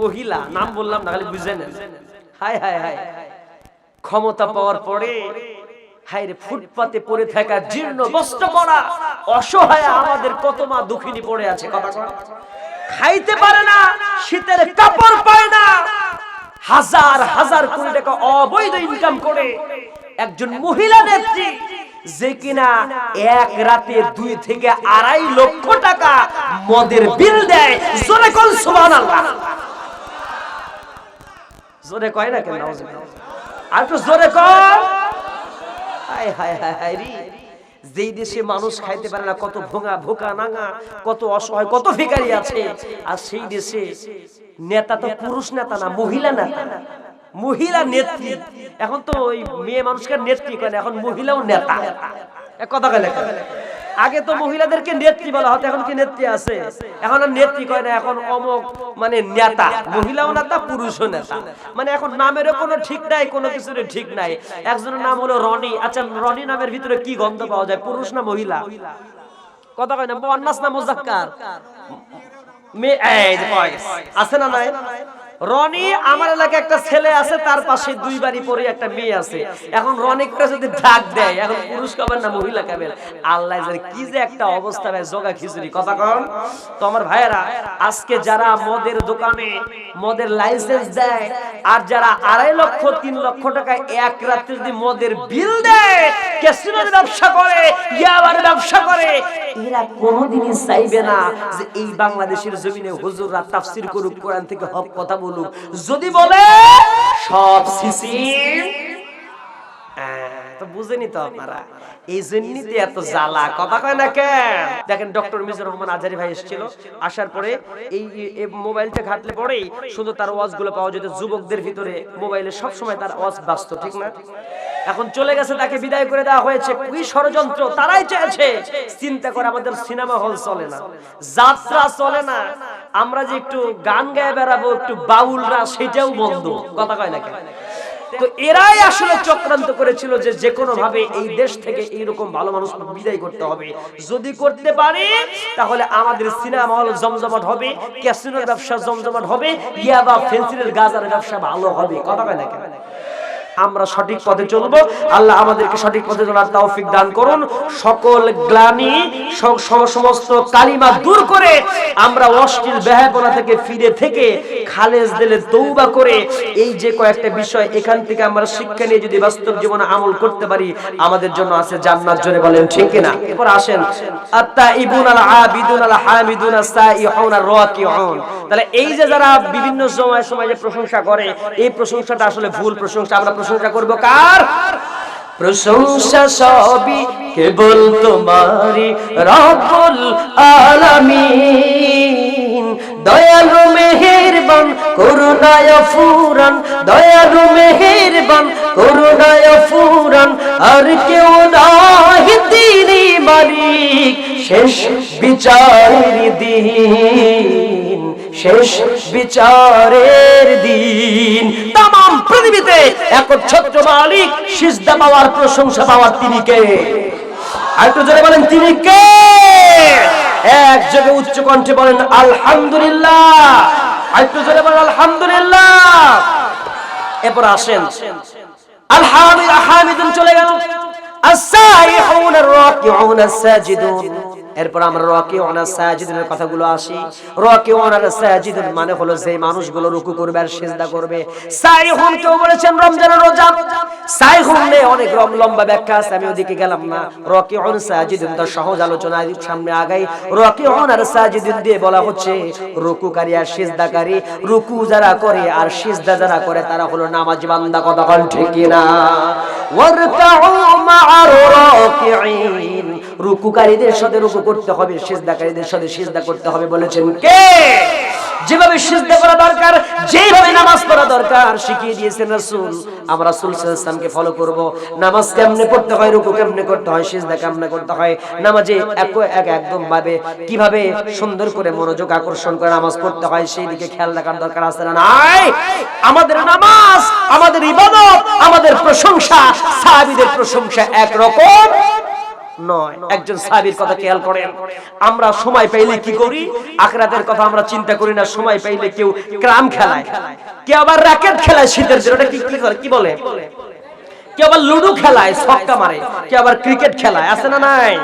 মহিলা, নাম বললাম না, খালি বুঝে নেন। হায় হায় হায় ক্ষমতা পাওয়ার পরে হায় ফুটপাতে পড়ে থাকা জীর্ণ বস্ত্র পরা অসহায় আমাদের কত মা দুঃখিনী পড়ে আছে, কথা। খাইতে পারে না, শীতের কাপড় পায় না। হাজার হাজার কোটি টাকা অবৈধ ইনকাম করে একজন মহিলা নেত্রী, যে কিনা এক রাতে দুই থেকে আড়াই লক্ষ টাকা মদের বিল দেয়। জোরে কোন, সুবহানাল্লাহ। জোরে কয় না কেন? আর একটু জোরে হায় রে। যেই দেশে মানুষ খাইতে পারে না, কত ভোঙা, ভোকা, নাঙা, কত অসহায়, কত ভিখারি আছে। আর সেই দেশে নেতা তো পুরুষ নেতা না, মহিলা নেতা। মহিলা নেত্রী। এখন তো ওই মেয়ে মানুষকে নেত্রী করে এখন মহিলাও নেতা। এক কথা কয় লেখা আগে তো মহিলাদেরকে নেত্রী বলা হতো, এখন কি নেত্রী আছে? এখন আর নেত্রী কয় না, এখন অমক মানে নেতা, মহিলাও নেতা, পুরুষও নেতা। মানে এখন নামেরও কোনো ঠিক নাই, কোনো কিছুর ঠিক নাই। একজনের নাম হলো রনি। আচ্ছা রনি নামের ভিতরে কি গন্ধ পাওয়া যায়, পুরুষ না মহিলা? কথা কয় না বন্নাস না মুজাক্কার? মেয়ে। আছে না নাই? রনি আমার এলাকায় একটা ছেলে আছে, তার পাশে দুই বাড়ি পরে একটা মেয়ে আছে। এখন রনিকটা যদি ডাক দেয়, এখন পুরুষ কাবেন না মহিলা কাবেন? আল্লাহ কি যে একটা অবস্থা ভাই, জগা খিচুড়ি। কথা কন? তো আমার ভাইয়েরা, আজকে যারা মদের দোকানে মদের লাইসেন্স দেয়, আর যারা আড়াই লক্ষ, তিন লক্ষ টাকা এক রাত্রে যদি মদের বিল দেয় ক্যাসিনোর ব্যবসা করে? ইয়াবার ব্যবসা করে? এরা কোনোদিনই চাইবে না যে এই বাংলাদেশের জমিনে হুজুররা তাফসির করুক, কোরআন থেকে হক কথা বলুক। যদি বলে, সব সিসি তো বুঝেনি তো আপনারা। এই জন্যই তো এত জ্বালা। কথা কয় না কেন? দেখেন ডক্টর মিজানুর রহমান আজারি ভাই এসেছিল। আসার পরে এই মোবাইলটা ঘাটলে পরেই শুধু তার ওয়াজগুলো পাওয়া যেত যুবকদের ভিতরে। মোবাইলে সব সময় তার ওয়াজ বাঁচত ঠিক না? এখন চলে গেছে তাকে বিদায় করে দেওয়া হয়েছে। কি ষড়যন্ত্র? তারাই চেয়েছে। চিন্তা করে আমাদের সিনেমা হল চলে না। যাত্রা চলে না। আমরা যে একটু গান গায়ে বেড়াবো একটু বাউলরা সেটাও বন্ধ। কথা কয় না কেন? তো এরাই আসলে চক্রান্ত করেছিল যে যে কোনো ভাবে এই দেশ থেকে এইরকম ভালো মানুষ বিদায় করতে হবে। যদি করতে পারে, তাহলে আমাদের সিনেমা হল জমজমাট হবে, ক্যাসিনোর ব্যবসা জমজমাট হবে, ইয়াবা ফেন্সিলের গাজার ব্যবসা ভালো হবে। কথা কয় কেন? আমরা সঠিক পথে চলবো। আল্লাহ আমাদেরকে সঠিক পথে চলার তৌফিক দান করুন। সকল গ্লানি সমস্ত কালিমা দূর করে আমরা অশ্লীল ব্যহাপনা থেকে ফিরে থেকে খালেজ দিলে তৌবা করে এই যে কয়েকটা বিষয় এখান থেকে আমরা শিক্ষা নিয়ে যদি বাস্তব জীবনে আমল করতে পারি, আমাদের জন্য আছে জান্নাত। জোরে বলেন, ঠিক কিনা? এরপর আসেন আত্তা ইবুন আল আবিদুন আল হামিদুন আসাইহুন আর রাকিউন। তাহলে এই যে যারা বিভিন্ন সময় সময় যে প্রশংসা করে, এই প্রশংসাটা আসলে ভুল প্রশংসা। আমরা প্রশংসা করব কার? প্রশংসা সবই কেবল তোমারি রব্বুল আলামিন। দয়ালু মেহেরবান, করুণায় ফুরান দয়ালু মেহেরবান, করুণায় ফুরান আর কেউ নাই তিনি মালিক। শেষ বিচারের দিন, শেষ বিচারের দিন। তাম পৃথিবীতে এক একচ্ছত্র মালিক, সিজদা পাওয়ার প্রশংসা পাওয়ার তিনি কে? আরেকটু জোরে বলেন, তিনি কে? এক যোগে উচ্চ কণ্ঠে বলেন, আলহামদুলিল্লাহ। আরেকটু জোরে বলেন, আলহামদুলিল্লাহ। এরপর আসেন আলহামদুলিল্লাহ হামিদুন চলে গেল। আসাইহুন আর রাকিউন আসাজিদুন এরপর আমরা রাকিউন সাজিদের কথাগুলো আসি। রাকিউন আর সাজিদুন মানে হলো যে মানুষগুলো রুকু করবে আর সিজদা করবে। সাইহুন কেউ বলেছেন রমজানের রোজা। সাইহুন নে অনেক রম লম্বা ব্যাখ্যা আছে, আমি ওদিকে গেলাম না। রকি রাকিউন সাজিদুন তার সহজ আলোচনা, সামনে আগাই। রাকিউন আর সাজিদুন দিয়ে বলা হচ্ছে, রুকুকারী আর সিজদাকারী, রুকু যারা করে আর সিজদা যারা করে, তারা হলো নামাজ বান্দা, কথা ঠিক না ওয়ারকাউ মা'আর রাকিঈন। রুকুকারীদের সাথে রুকু করতে হবে, সিজদাকারীদের সাথে সিজদা করতে হবে বলেছেন কে? যেভাবে সিজদা করা দরকার যেভাবে নামাজ পড়া দরকার, শিখিয়ে দিয়েছেন রাসূল। আমরা রাসূল সাল্লাল্লাহু আলাইহি ফলো করব। নামাজ কেমনে পড়তে হয়, রুকু কেমনে করতে হয়, সিজদা কেমনে করতে হয়, নামাজে এক এক একদম ভাবে কীভাবে সুন্দর করে মনোযোগ আকর্ষণ করে নামাজ পড়তে হয় সেই দিকে খেয়াল রাখার দরকার আছে না নাই? আমাদের নামাজ, আমাদের ইবাদত, আমাদের প্রশংসা, সাহাবীদের প্রশংসা এক রকম নয়। একজন সাহাবীর কথা খেয়াল করেন। আমরা সময় পাইলে কি করি? আখরাতের কথা আমরা চিন্তা করি না। সময় পাইলে কেউ ক্রাম খেলায়। কেউ আবার র্যাকেট খেলায় শীতের দিন। ওটা কি কি করে? কি বলে? কেউ আবার লুডো খেলায় ছক্কা মারে। কেউ আবার ক্রিকেট খেলায়। আছে না নাই?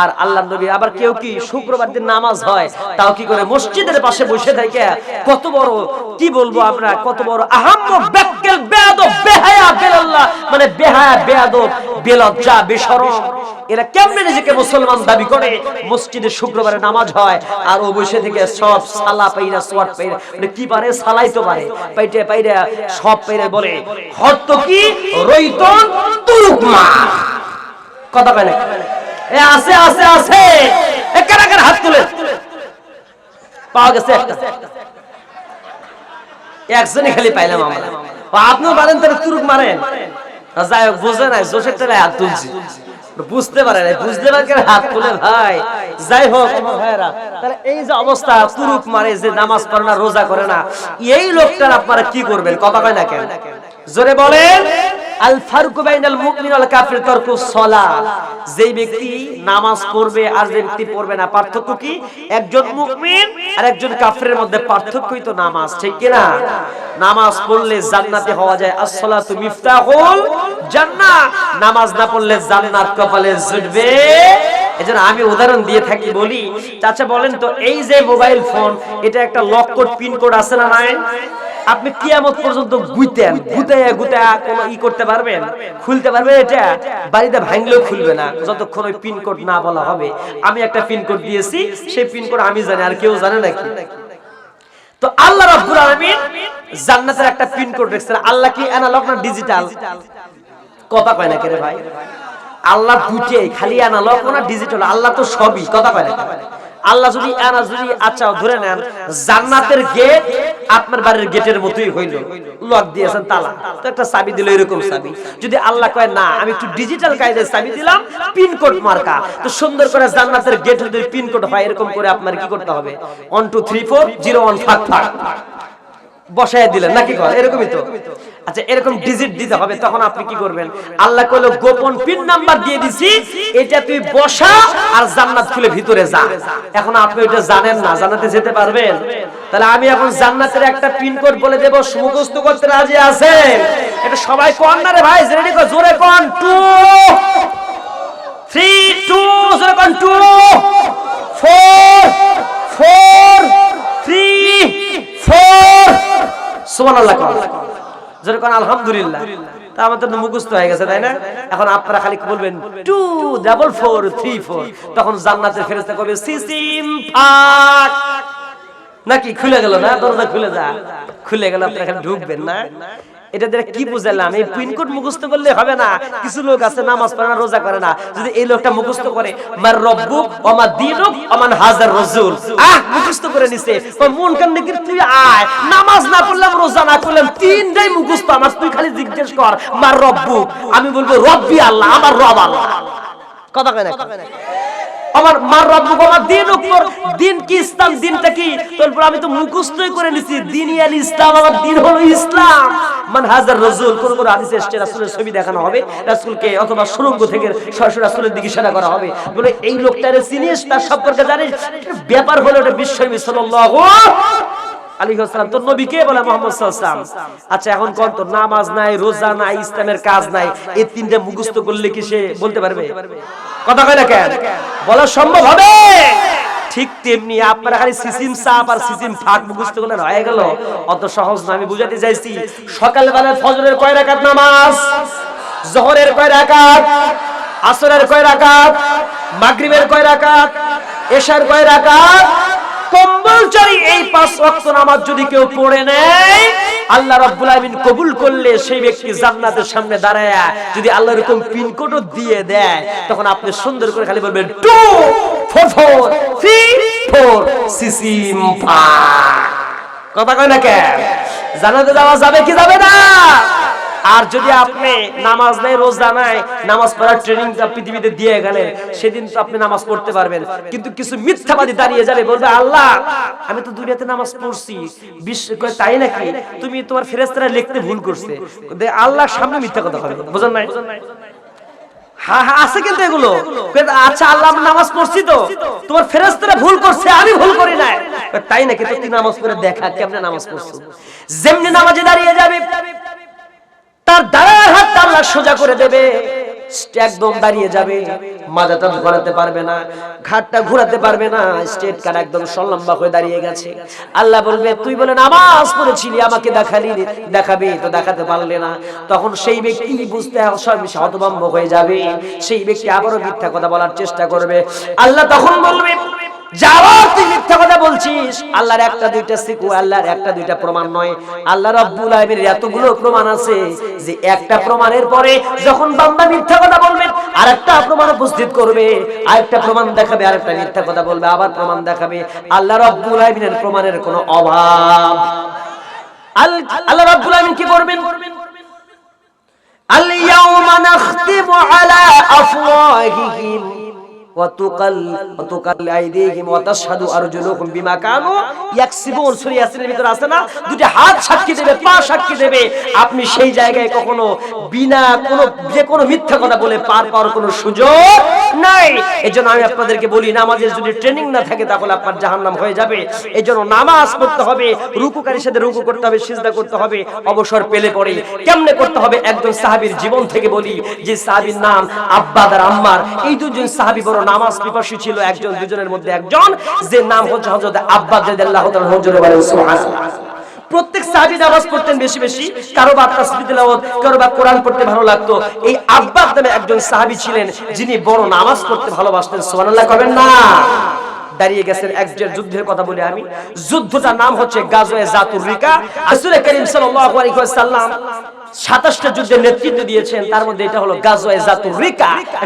আর আল্লাহ নবী আবার কেউ কি শুক্রবার দিন নামাজ হয়, তাও কি করে মসজিদের পাশে বসে থাকে? কত বড়, কি বলব আমরা, কত বড় আহাম্ম, বেক্কেল, বেয়াদব, বেহায়া, বেলাল্লাহ মানে বেহায়া, বেয়াদব, বেলজ্জা এরা কেমনে নিজেকে মুসলমান দাবি করে? মসজিদে শুক্রবারে নামাজ হয়, আর ও বসে থেকে সব সালা পাইরা পাইরা মানে কি পারে? সালাই তো পারে। পাইটে পাইরা, সব পাইরা বলে হত কি? রইতন তুরুকমা কথা না? আছে আছে আছে। হাত তুলে? পাওয়া গেছে একজনই খালি পাইলাম আমরা। পারেন, তাহলে তুরুক মারেন। যাই হোক নাই, জোশের হাত তুলছি। বুঝতে পারে বুঝতে পারে হাত তুলে ভাই। যাই হোক তাহলে এই যে অবস্থা, তুরুক মারে, যে নামাজ পড়ে না, রোজা করে না, এই লোকটার আপনারা কি করবেন? কথা কয় না কেন? জোরে বলেন। আল বাইনাল মুমিন ওয়াল কাফির যেই ব্যক্তি নামাজ পড়বে আর যে ব্যক্তি পড়বে না, পার্থক্য কি? একজন মুমিন আর একজন কাফিরের মধ্যে পার্থক্যই তো নামাজ, ঠিক কি না নামাজ পড়লে জান্নাতে হওয়া যায় আসসালাতু মিফতাহুল জান্নাহ। নামাজ না পড়লে জান্নাত কপালে জুটবে। এজন্য আমি উদাহরণ দিয়ে থাকি, বলি, চাচা বলেন তো, এই যে মোবাইল ফোন, এটা একটা লক কোড পিন কোড আছে না নাই? আপনি কিয়ামত পর্যন্ত গুইতেন গুতায়া গুতায়া কোন ই করতে পারবেন? খুলতে পারবেন এটা? বাড়িতে ভাঙলেও খুলবে না। যতক্ষণ ওই পিন কোড না বলা হবে, আমি একটা পিন কোড দিয়েছি, সেই পিন কোড আমি জানি, আর কেউ জানে নাকি? তো আল্লাহ রাব্বুল আলামিন জান্নাতের একটা পিন কোড রেখেছেন। আল্লাহ কি অ্যানালগ না ডিজিটাল কথা কয় না কে ভাই? আল্লাহ দুটেই খালি অ্যানালগ না ডিজিটাল আল্লাহ তো সবই, কথা কয় না আল্লাহ যদি আনা যদি আচ্ছা ধরে নেন, জান্নাতের গেট আপনার বাড়ির গেটের মতোই হইল। লক দিয়েছেন তালা। তো একটা চাবি দিল এরকম চাবি। যদি আল্লাহ কয়, না, আমি একটু ডিজিটাল কায়দায় চাবি দিলাম পিন কোড মার্কা। তো সুন্দর করে জান্নাতের গেট যদি পিন কোড হয়, এরকম করে আপনার কি করতে হবে? One two three four zero one five five বসায় দিলেন, নাকি কর এরকমই তো। আচ্ছা এরকম ডিজিট দিতে হবে তখন আপনি কি করবেন? আল্লাহ কইলো গোপন পিন নাম্বার দিয়ে দিছি এটা তুই বসা আর জান্নাত খুলে ভিতরে যা। এখন আপনি ওটা জানেন না জান্নাতে যেতে পারবেন? তাহলে আমি এখন জান্নাতের একটা পিন কোড বলে দেব মুখস্থ করতে রাজি আছেন? এটা সবাই কোন না রে ভাই? রেডি কর জোরে কোন টু। থ্রি টু জোরে কোন two. Four four three four সুবহানাল্লাহ কোন। জোরে কোন, আলহামদুলিল্লাহ। তা আমাদের তো মুখস্থ হয়ে গেছে, তাই না? এখন আপনারা খালি বলবেন? Two double four, three four. তখন জান্নাতের ফেরেস্তা কবে? সিসিম ফাক। নাকি খুলে গেল না? দরজা খুলে যা। খুলে গেল আপনারা ঢুকবেন না। এটা দ্বারা কি বুঝালাম? এই পিনকোড মুখস্থ করলে হবে না। কিছু লোক আছে নামাজ পড়ে না রোজা করে না। যদি এই লোকটা মুখস্থ করে মার রব্বুক ওমা দিনুক ওমান হাজার রাসূল আহ মুখস্থ করে নিছে। তো মন কান নাকি তুই আয়। নামাজ না পড়লাম রোজা না করলাম তিনটাই মুখস্থ। আমার তুই খালি জিজ্ঞেস কর মার রব্বুক আমি বলব রব্বি আল্লাহ আমার রব আল্লাহ। কথা কয় না আমার মার রব্বুক আমার দিন উপর দিন কি ইসলাম, দিনটা কি? তারপর আমি তো মুখস্থই করে নিছি, দিনই আল ইসলাম, আমার দিন হলো ইসলাম। মান হাজার রাসূল, কোন কোন হাদিসে এসেছে, রাসূলের ছবি দেখানো হবে, রাসূলকে অথবা সুরঙ্গ থেকে সরাসরি রাসূলের দিকে ইশারা করা হবে। বলে এই লোকটারে চিনিস, তার সম্পর্কে জানিস, ব্যাপার হলো এটা বিশ্বনবী সাল্লাল্লাহু আলাইহি ওয়াসাল্লাম তো নবী কে বলে? মুহাম্মদ ওয়াসাল্লাম। আচ্ছা এখন কোন তো নামাজ নাই, রোজা নাই, ইসলামের কাজ নাই, এই তিনটা মুখস্থ করলে কি সে বলতে পারবে? কথা কয় না কেন? বলা সম্ভব হবে? ঠিক তেমনি আপনারা খালি সিসিম সাপ আর সিসিম ফাঁক মুখস্থ করলে হয়ে গেল। অত সহজ না আমি বুঝাতে চাইছি, সকালবেলা ফজরের কয় রাকাত নামাজ? জোহরের কয় রাকাত? আসরের কয় রাকাত? মাগরিবের কয় রাকাত? এশার কয় রাকাত? কম্পালসারি এই পাঁচ ওয়াক্ত নামাজ যদি কেউ পড়ে নেয়, আল্লাহ রাব্বুল আলামিন কবুল করলে সেই ব্যক্তি জান্নাতের সামনে দাঁড়ায়। যদি আল্লাহ এরকম পিন কোডও দিয়ে দেয়, তখন আপনি সুন্দর করে খালি বলবেন, two, four four, three, four সিসিম কথা কয় না কেন? জানাতে যাওয়া যাবে কি যাবে না? আর যদি আপনি নামাজ নাই, রোজা নাই, নামাজ পড়ার ট্রেনিংটা পৃথিবীতে দিয়ে গেলেন সেদিন তো আপনি নামাজ পড়তে পারবেন। কিন্তু কিছু মিথ্যাবাদী দাঁড়িয়ে যাবে, বলবে, আল্লাহ, আমি তো দুনিয়াতে নামাজ পড়ছি। বিশ্ব তাই নাকি? তুমি তোমার ফেরেস্তারা লিখতে ভুল করছে। দে, আল্লাহর সামনে মিথ্যা কথা হবে বুঝেন নাই? আছে কিন্তু এগুলো। আচ্ছা আল্লাহ নামাজ পড়ছি তো। তোমার ফেরেশতারা ভুল করছে, আমি ভুল করি না তাই নাকি? তুই নামাজ পড়ে দেখা, কেমনে নামাজ পড়ছো? যেমনি নামাজে দাঁড়িয়ে যাবে তার দাঁড়ার হাতটা আল্লাহ সোজা করে দেবে। একদম দাঁড়িয়ে যাবে। মাজাটা ঘোরাতে পারবে না, ঘাটটা ঘোরাতে পারবে না। স্টেট কার একদম সল্লম্বা হয়ে দাঁড়িয়ে গেছে। আল্লাহ বলবে, তুই বলে নামাজ পড়েছিলি, আমাকে দেখালি দেখাবে? তো দেখাতে পারলে না। তখন সেই ব্যক্তি বুঝতে হতভম্ব হয়ে যাবে। সেই ব্যক্তি আবারও মিথ্যা কথা বলার চেষ্টা করবে। আল্লাহ তখন বলবে কথা বলছিস, আল্লাহর একটা দুইটা সিকু, আল্লাহর একটা দুইটা প্রমাণ নয়। আল্লাহ রাব্বুল আলামিনের এতগুলো প্রমাণ আছে যে একটা প্রমাণের পরে যখন বান্দা মিথ্যা কথা বলবেন আরেকটা প্রমাণ উপস্থিত করবে, আরেকটা প্রমাণ দেখাবে, আরেকটা মিথ্যা কথা বলবে, আবার প্রমাণ দেখাবে। আল্লাহ রাব্বুল আলামিনের প্রমাণের কোনো অভাব। আল্লাহ রব্বুল আলামিন কি করবেন? আল ইয়াউমা নাখতিমু আলা আফওয়াহিহিম। আপনি সেই জায়গায় কখনো বিনা কোনো যে কোনো মিথ্যা কথা বলে পার পাওয়ার কোনো সুযোগ নাই। আমি আপনাদেরকে বলি, নামাজের যদি ট্রেনিং না থাকে, তাহলে আপনার হয়ে যাবে। নামাজ করতে হবে, রুকুকারীর সাথে রুকু করতে হবে, সিজদা করতে হবে, অবসর পেলে পরে। কেমনে করতে হবে? একজন সাহাবীর জীবন থেকে বলি, যে সাহাবীর নাম আব্বাদার আম্মার। এই দুজন সাহাবি বড় নামাজ পিপাসী ছিল একজন, দুজনের মধ্যে একজন, যে নাম হচ্ছে হযরত আব্বাদ রাদিয়াল্লাহু তাআলা হুজুরে বলেন সুবহানাল্লাহ। প্রত্যেক সাহাবী নামাজ পড়তেন বেশি বেশি, কারও বা তাসবিহ তেলাওয়াত, কারও বা কোরআন পড়তে ভালো লাগতো। এই আব্বাদ নামে একজন সাহাবী ছিলেন, যিনি বড় নামাজ পড়তে ভালোবাসতেন, সুবহানাল্লাহ কবেন না? দাঁড়িয়ে গেছেন একজন যুদ্ধের কথা বলি আমি। যুদ্ধটার নাম হচ্ছে গাজওয়ে জাতুর রিকা। রাসূল করিম সাল্লাল্লাহু আলাইহি ওয়াসাল্লাম 27টা যুদ্ধের নেতৃত্ব দিয়েছেন, তার মধ্যে এটা হলো গাজওয়ে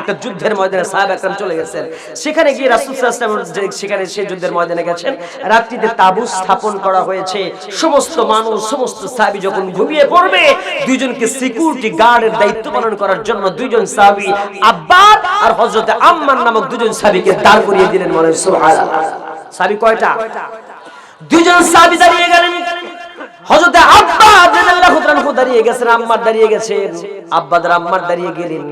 একটা যুদ্ধের ময়দানে সাহাবা একরাম চলে গেছেন। সেখানে গিয়ে রাসূল সাল্লাল্লাহু সেখানে সেই যুদ্ধের ময়দানে গেছেন। রাত্রিতে তাবু স্থাপন করা হয়েছে। সমস্ত মানুষ, সমস্ত সাহাবী যখন ঘুমিয়ে পড়বে, দুইজনকে সিকিউরিটি গার্ডের দায়িত্ব পালন করার জন্য দুইজন সাহাবী আব্বাদ আর হযরত আম্মার নামক দুজন সাহাবীকে দাঁড় করিয়ে দিলেন মনে সুবহানাল্লাহ। কয়টা? দুজন সাহাবী দাঁড়িয়ে গেলেন হযরতে আব্বাদ রাদিয়াল্লাহু তাআলা দাঁড়িয়ে গেছেন, আম্মার দাঁড়িয়ে গেছেন। আব্বাদ আর আম্মার দাঁড়িয়ে গেলেন।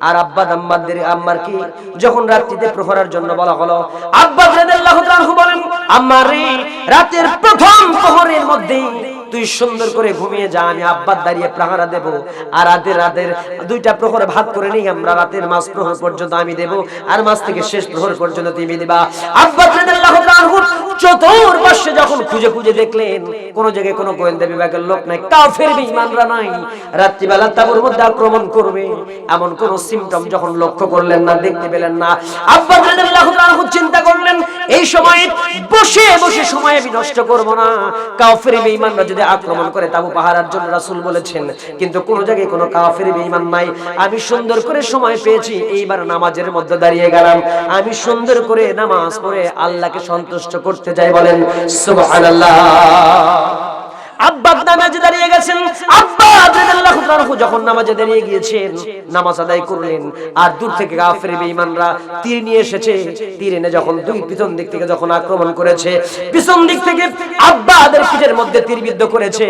আর আব্বাদ আম্মাদের আম্মার কি? যখন রাত্রিতে প্রহরার জন্য বলা হলো, আব্বাদ রাদিয়াল্লাহু তাআলা বলেন, আম্মারে, রাতের প্রথম প্রহরের মধ্যে তুই সুন্দর করে ঘুমিয়ে যা, আমি আব্বার দাঁড়িয়ে প্রহারা দেব। আর রাতের রাতের দুইটা প্রহর ভাগ করে নিই, আমরা রাতের মাস প্রহর পর্যন্ত আমি দেব, আর মাস থেকে শেষ প্রহর পর্যন্ত তুমি দিবা। চতুর্পাশে যখন খুঁজে খুঁজে দেখলেন, কোন জায়গায় গোয়েন্দা বিভাগের লোক নাই, কাফের নাই। রাত্রিবেলা তাবুর মধ্যে আক্রমণ করবে, এমন কোন সিমটম যখন লক্ষ্য করলেন না, দেখতে পেলেন না। তাআলা চিন্তা করলেন, এই সময় বসে বসে সময় আমি নষ্ট করব না। কাফের যদি আক্রমণ করে তাবু পাহারার জন্য রাসুল বলেছেন, কিন্তু কোন জায়গায় কোনো কাফের বেঈমান নাই। আমি সুন্দর করে সময় পেয়েছি, এইবার নামাজের মধ্যে দাঁড়িয়ে গেলাম। আমি সুন্দর করে নামাজ পড়ে আল্লাহকে সন্তুষ্ট করতে যাই বলেন, সুবহানাল্লাহ। আব্বাদ নামাজে দাঁড়িয়ে গেছেন আব্বাদ রাদিয়াল্লাহু তাআলা যখন নামাজে দাঁড়িয়ে গিয়েছেন, নামাজ আদায় করলেন। আর দূর থেকে কাফের বেঈমানরা তীর নিয়ে এসেছে। তীর এনে যখন দুই পিছন দিক থেকে যখন আক্রমণ করেছে, পিছন দিক থেকে আব্বাদের পিঠের মধ্যে তীরবিদ্ধ করেছে।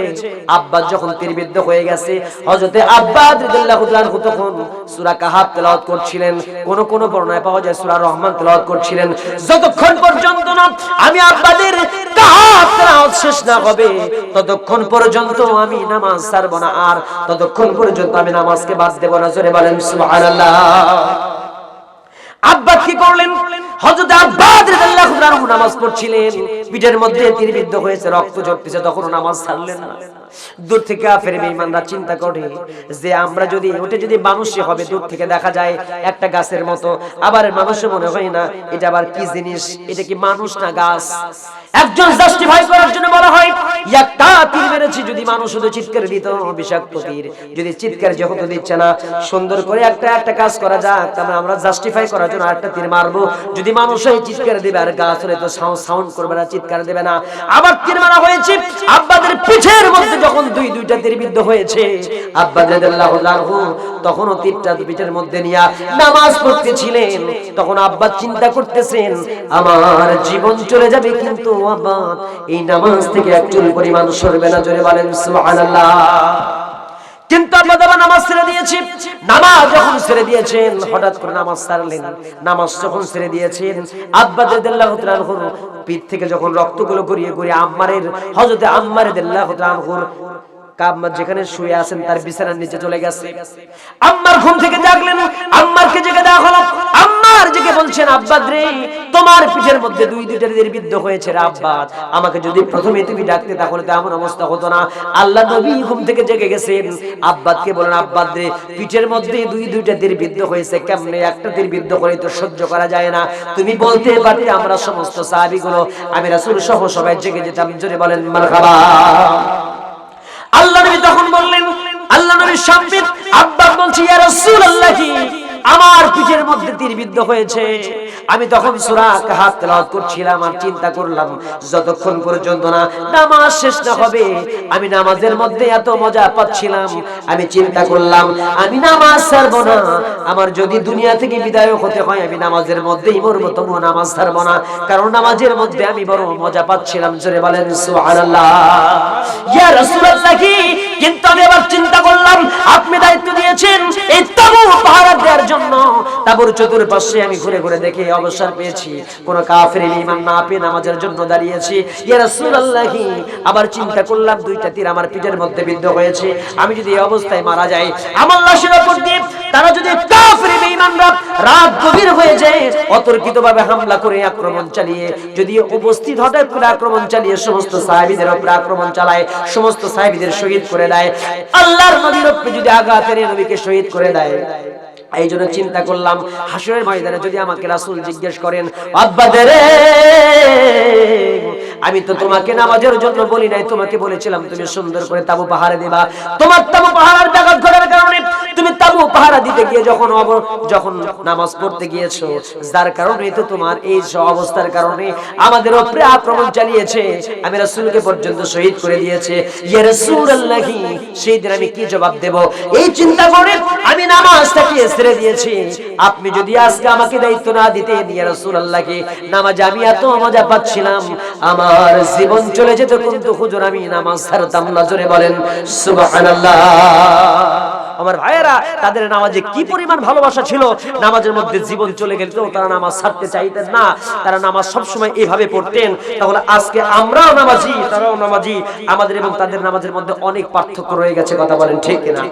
আব্বাদ যখন তীরবিদ্ধ হয়ে গেছে, হযরতে আব্বাদ রাদিয়াল্লাহু তাআলা তখন সূরা কাহাফ তেলাওয়াত করছিলেন। কোন কোন বর্ণনায় পাওয়া যায় সূরা রহমান তেলাওয়াত করছিলেন। যতক্ষণ পর্যন্ত না আমি আব্বাদের তেলাওয়াত শেষ না হবে, ততক্ষণ পর্যন্ত আমি নামাজ ছাড়ব না। আর ততক্ষণ পর্যন্ত আমি নামাজকে বাদ দেব না। জোরে বলেন, সুবহানাল্লাহ। আব্বা কি করলেন? হযরত আব্বাস রাদিয়াল্লাহু আনহু নামাজ পড়ছিলেন। পিঠের মধ্যে তীরবিদ্ধ হয়েছে, রক্ত ঝরতেছে তখন নামাজ ছাড়লেন না। দূর থেকে কাফের বেঈমানরা চিন্তা করে যে আমরা যদি ওটা যদি মানুষই হবে দূর থেকে দেখা যায় একটা গাছের মতো। আবার মানুষও মনে হয় না এটা আবার কি জিনিস? এটা কি মানুষ না গাছ? একজন জাস্টিফাই করার জন্য বলা হয় একটা তীর মেরেছি যদি মানুষ শুধু চিৎকার দিত বিষাক্ত তীর। যদি চিৎকার যেহেতু দিচ্ছে না সুন্দর করে একটা একটা কাজ করা যাক তাহলে আমরা জাস্টিফাই করার জন্য একটা তীর মারবো। যদি মানুষ এই চিৎকার দিবে আর গাছ হলে তো সাউন্ড করবে না চিৎকার দেবে না। আবার তীর মারা হয়েছে আব্বাদের পিঠের মধ্যে যখন দুই দুইটা তীর বিদ্ধ হয়েছে, আব্বা জাদাল্লাহু আনহু তীরটা পিঠের মধ্যে নিয়ে নামাজ পড়তেছিলেন। তখন আব্বা চিন্তা করতেছেন, আমার জীবন চলে যাবে কিন্তু আব্বা, এই নামাজ থেকে একচুল পরিমাণ সরবে না। জোরে বলেন, সুবহানাল্লাহ। কিন্তু আব্বা দাবা নামাজ ছেড়ে দিয়েছি, নামাজ যখন ছেড়ে দিয়েছেন, হঠাৎ করে নামাজ ছাড়লেন নামাজ যখন ছেড়ে দিয়েছেন, আব্বা দেল্লাহ পিঠ থেকে যখন রক্তগুলো গড়িয়ে গড়িয়ে আম্মারের, হযরতে আম্মার দিল্লাহ তাআলার কাম্মার যেখানে শুয়ে আছেন, তার বিছানার নিচে চলে গেছে। আম্মার ঘুম থেকে জাগলেন, আম্মারকে জেগে দেওয়া হলো। আম্মার জেগে বলছেন, আব্বাদ রে, তোমার পিঠের মধ্যে দুই দুইটা নির্বিদ্ধ হয়েছে রে আব্বাদ। আমাকে যদি প্রথমে তুমি ডাকতে, তাহলে তো এমন অবস্থা হতো না। আল্লাহ নবী ঘুম থেকে জেগে গেছেন। আব্বাদকে বলেন আব্বাদ রে, পিঠের মধ্যে দুই দুইটা নির্বিদ্ধ হয়েছে, কেমনে একটা নির্বিদ্ধ করে তো সহ্য করা যায় না? তুমি বলতে পারতে আমরা সমস্ত সাহাবীগুলো, আমি রাসূল সহ সবাই জেগে যেতাম, জোরে বলেন মারহাবা আল্লাহ নবী তখন বললেন, আল্লাহ নবীর সামনে আব্বাস বলছি, ইয়া রাসূলুল্লাহ আমার পিঠের মধ্যে তীরবিদ্ধ হয়েছে। আমি তখন সূরা কাহাফ তেলাওয়াত করছিলাম আর চিন্তা করলাম, যতক্ষণ পর্যন্ত না নামাজ শেষ না হবে, আমি নামাজের মধ্যে এত মজা পাচ্ছিলাম, আমি চিন্তা করলাম, আমি নামাজ ছাড়বো না। আমার যদি দুনিয়া থেকে বিদায় হতে হয়, আমি নামাজের মধ্যেই মরবো তবু নামাজ ছাড়বো না। কারণ নামাজের মধ্যে আমি বড় মজা পাচ্ছিলাম, জোরে বলেন, সুবহানাল্লাহ। ইয়া রাসূলুল্লাহ কি? কিন্তু আমি আবার চিন্তা করলাম, আপনি দায়িত্ব দিয়েছেন এই তাবু পাহারা দেওয়ার জন্য। তাবুর চতুর্পাশে আমি ঘুরে ঘুরে দেখে অবসর পেয়েছি। কোন কাফের ইমান না পেয়ে নামাজের জন্য দাঁড়িয়েছি। আবার চিন্তা করলাম দুইটা তীর আমার পিঠের মধ্যে বিদ্ধ হয়েছে। আমি যদি এই অবস্থায় মারা যাই, আমার লাশের উপর দিয়ে তারা যদি কাফের বেঈমানরা রাত গভীর হয়ে যায়, অতর্কিতভাবে হামলা করে আক্রমণ চালিয়ে, যদি উপস্থিত হঠাৎ করে আক্রমণ চালিয়ে সমস্ত সাহাবীদের উপর আক্রমণ চালায়, সমস্ত সাহাবীদের শহীদ করে দেয়, আল্লাহর নবীর উপরে যদি আঘাত এনে নবীকে শহীদ করে দেয়। এই জন্য চিন্তা করলাম হাসরের ময়দানে যদি আমাকে রাসুল জিজ্ঞেস করেন আব্বা রে! আমি তো তোমাকে নামাজের জন্য বলি নাই, তোমাকে বলেছিলাম তুমি সুন্দর করে তাবু পাহারা দিবা। তোমার তাবু পাহারার জায়গা করার কারণে তুমি তাবু পাহারা দিতে গিয়ে যখন যখন নামাজ পড়তে গিয়েছো, যার কারণে তো তোমার এই অবস্থার কারণে আমাদের উপরে আক্রমণ চালিয়েছে। আমি রাসূলকে পর্যন্ত শহীদ করে দিয়েছে। ইয়া রাসূলুল্লাহি, সেই দিন আমি কি জবাব দেব? এই চিন্তা করে আমি নামাজটাকে ছেড়ে দিয়েছি। আপনি যদি আজকে আমাকে দায়িত্ব না দিতেন, ইয়া রাসূলুল্লাহকে নামাজ আমি এত মজা পাচ্ছিলাম। আমার জীবন চলে যেত কিন্তু হুজুর আমি নামাজ ছাড়তাম না, জোরে বলেন। সুবহানাল্লাহ। আমার ভাইয়েরা, তাদের নামাজে কি পরিমাণ ভালোবাসা ছিল? নামাজের মধ্যে জীবন চলে গেলেও তারা নামাজ ছাড়তে চাইতেন না। তারা নামাজ সবসময় এইভাবে পড়তেন। তাহলে আজকে আমরাও নামাজি, তারাও নামাজি। আমাদের এবং তাদের নামাজের মধ্যে অনেক পার্থক্য রয়ে গেছে, কথা বলেন ঠিক কিনা?